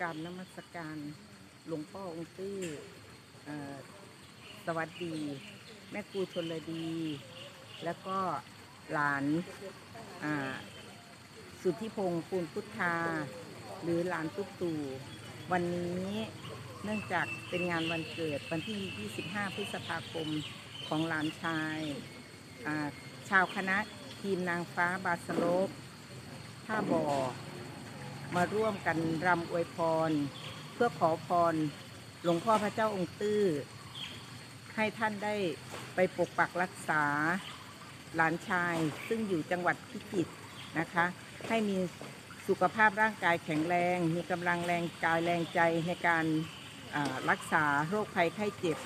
กราบนมัสการหลวงพ่อองค์ตื้อสวัสดี แม่ครูชนลดี แล้วก็หลานสุทธิพงศ์ปูนพุทธา หรือหลานตุ๊กตู่วันนี้เนื่องจากเป็นงานวันเกิดวันที่ 25 พฤษภาคมของหลานชายาชาวคณะทีมนางฟ้าบาสโลปท่าบ่อ มาร่วมกันรำอวยพร เพื่อขอพรหลวงพ่อพระเจ้าองค์ตื้อ ให้ท่านได้ไปปกปักรักษาหลานชาย ซึ่งอยู่จังหวัดพิจิตรนะคะ ให้มีสุขภาพร่างกายแข็งแรง มีกำลังแรงกายแรงใจในการรักษาโรคภัยไข้เจ็บ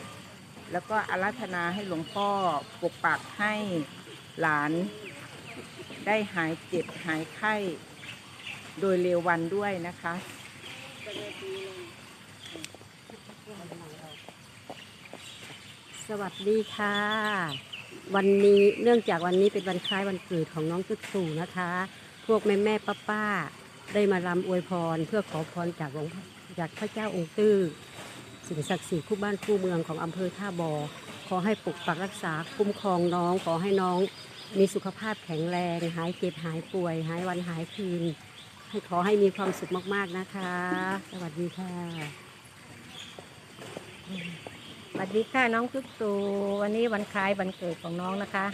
แล้วก็อาราธนาให้หลวงพ่อปกปักให้หลานได้หายเจ็บหายไข้ โดยเร็ววันด้วยนะคะสวัสดีค่ะ วันนี้เนื่องจากวันนี้เป็นวันคล้ายวันเกิดของน้องตุ๊กตู่นะคะ พวกแม่แม่ป้าป้าๆได้มารำอวยพร เพื่อขอพรจากหลวงพ่อจากพระเจ้าองค์ตื้อสิ่งศักดิ์สิทธิ์คู่บ้านคู่เมืองของอำเภอท่าบอขอให้ปกปักรักษาคุ้มครองน้อง ขอให้น้องมีสุขภาพแข็งแรง หายเจ็บหายป่วย หายวันหายคืน ให้ขอให้มีความสุขมากๆนะคะ สวัสดีค่ะ สวัสดีค่ะน้องตุ๊กตูวันนี้วันคล้ายวันเกิดของน้องนะคะ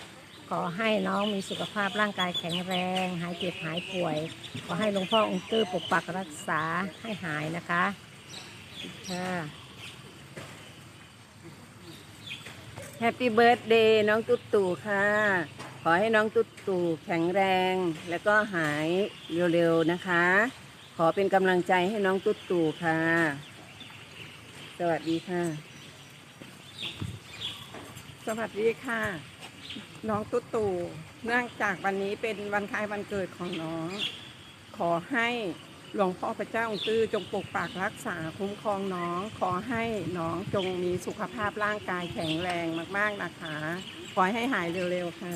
ขอให้น้องมีสุขภาพร่างกายแข็งแรง หายเจ็บหายป่วย ขอให้หลวงพ่อองค์ตื้อปกปักรักษาให้หายนะคะค่ะแฮปปี้เบิร์ดเดย์น้องตุ๊ดตู่ค่ะ ขอให้น้องตุ๊ดตู่แข็งแรง แล้วก็หายเร็วๆนะคะ ขอเป็นกำลังใจให้น้องตุ๊ดตู่ค่ะ สวัสดีค่ะ สวัสดีค่ะ น้องตุ๊ตู่เนื่องจากวันนี้เป็นวันคล้ายวันเกิดของน้อง ขอให้หลวงพ่อพระเจ้าองค์ตื้อจงปกปักรักษาคุ้มครองน้อง ขอให้น้องจงมีสุขภาพร่างกายแข็งแรงมาก ๆ นะคะ ขอให้หายเร็ว ๆ ค่ะ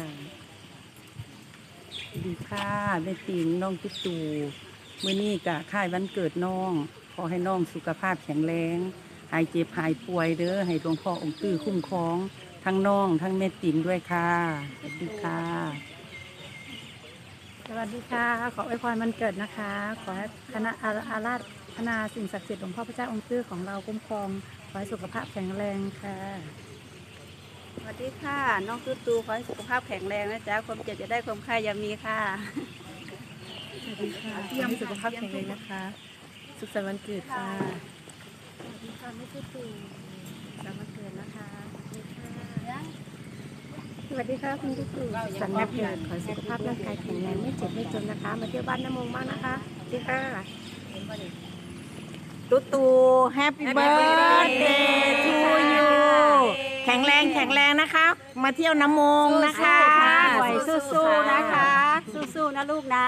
ดีค่ะแม่ติงน้องตุ๊ดตู่เมื่อนี้กะค่ายวันเกิดน้อง ขอให้น้องสุขภาพแข็งแรง หายเจ็บหายป่วยเด้อให้หลวงพ่อองค์ตื้อคุ้มครอง ทั้งน้องทั้งแม่ติงด้วยค่ะสวัสดีค่ะ สวัสดีค่ะ ขออวยพรวันเกิดนะคะ ขอให้คณะอาอาราธนาสิ่งศักดิ์สิทธิ์หลวงพ่อพระเจ้าองค์ตื้อของเราคุ้มครอง ขอให้สุขภาพแข็งแรงค่ะ สวัสดีค่ะ น้องตุ๊ตูขอให้สุขภาพแข็งแรงนะจ๊ะ ความเจ็บจะได้ความไข้อยามีค่ะ สวัสดีค่ะที่ยังมีสุขภาพแข็งแรงนะคะ สุขสันต์วันเกิดค่ะ สวัสดีค่ะไม่ใช่ตู่สามวันเกิดนะคะสวัสดีค่ะคุณตุ๊ตู่สันต์วันเกิดขอให้สุขภาพร่างกายแข็งแรงไม่เจ็บไม่จนนะคะ มาเที่ยวบ้านน้ำมงมากนะคะสวัสดีค่ะตุ๊ตู่แฮปปี้เบิร์ดเดย์ทูยู แข็งแรงแข็งแรงนะคะ มาเที่ยวน้ำมงนะคะ สู้ๆนะคะ สู้ๆนะลูกนะ